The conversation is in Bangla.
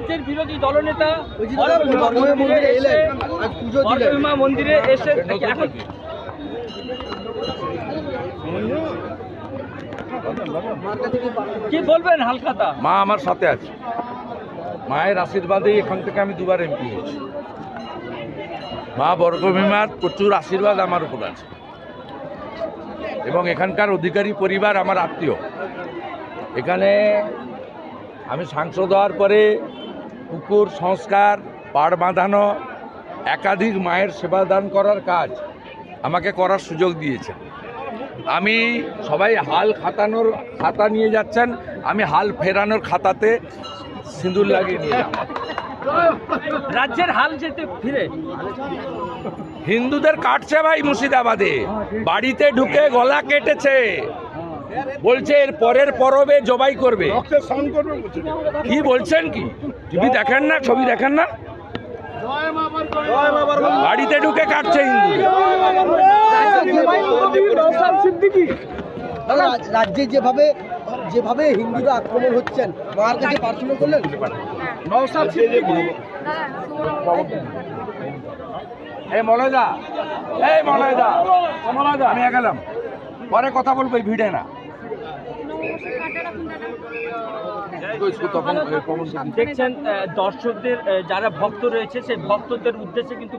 রাজ্যের বিরোধী দলনেতা বর্গভীমা মন্দিরে এসে এখন কি বলবেন হালখাতা? মা আমার সাথে আছে। মায়ের আশীর্বাদেই এখান থেকে আমি দুবার এমপি হয়েছি। মা বর্গভীমার প্রচুর আশীর্বাদ আমার উপর আছে। এবং এখানকার অধিকারী পরিবার আমার আত্মীয়। এখানে আমি সাংসদ হওয়ার পরে পুকুর সংস্কার পাড় বাঁধানো একাধিক মায়ের সেবাদান করার কাজ আমাকে করার সুযোগ দিয়েছে আমি সবাই হাল খাতানোর খাতা নিয়ে যাচ্ছেন আমি হাল ফেরানোর খাতাতে সিঁদুর লাগিয়ে নিয়ে যাব। রাজ্যের হাল যেতে ফিরে। হিন্দুদের কাটছে ভাই মুর্শিদাবাদে বাড়িতে ঢুকে গলা কেটেছে। বলছে এর পরের পরবে জবাই করবে। কি বলছেন কি? টিভি দেখেন না ছবি দেখেন না? বাড়িতে ঢুকে কাটছে রাজ- রাজ্যে যেভাবে যেভাবে হিন্দুরা আক্রমণ হচ্ছেন মার কাছে প্রার্থনা করলেন? এই মলয়দা এই মলয়দা মলয়দা আমি গেলাম পরে কথা বলব ভিড়ে না। দেখছেন দর্শকদের যারা ভক্ত রয়েছে সেই ভক্তদের উদ্দেশ্যে কিন্তু